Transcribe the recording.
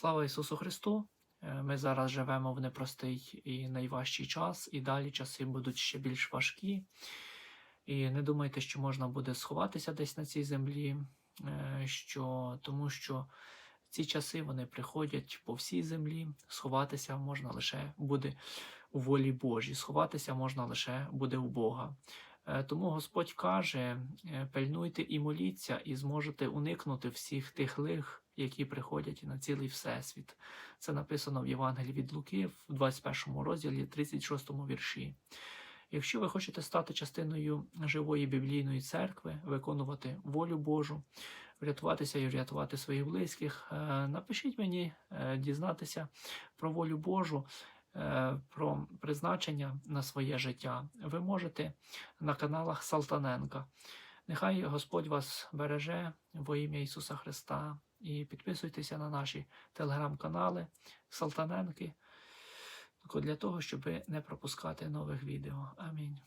Слава Ісусу Христу! Е, Ми зараз живемо в непростий і найважчий час, і далі часи будуть ще більш важкі. І не думайте, що можна буде сховатися десь на цій землі, е, що, тому що ці часи вони приходять по всій землі. Сховатися можна лише буде у волі Божій, сховатися можна лише буде у Бога. Е, Тому Господь каже: пильнуйте і моліться, і зможете уникнути всіх тих лих, які приходять на цілий всесвіт. Це написано в Євангелії від Луки в 21 розділі, 36 вірші. Якщо ви хочете стати частиною живої біблійної церкви, виконувати волю Божу, врятуватися і врятувати своїх близьких, е, напишіть мені е, дізнатися про волю Божу, е, про призначення на своє життя. Ви можете на каналах Салтаненка. Нехай Господь вас береже во ім'я Ісуса Христа і підписуйтеся на наші телеграм-канали Салтаненки для того, щоб не пропускати нових відео. Амінь.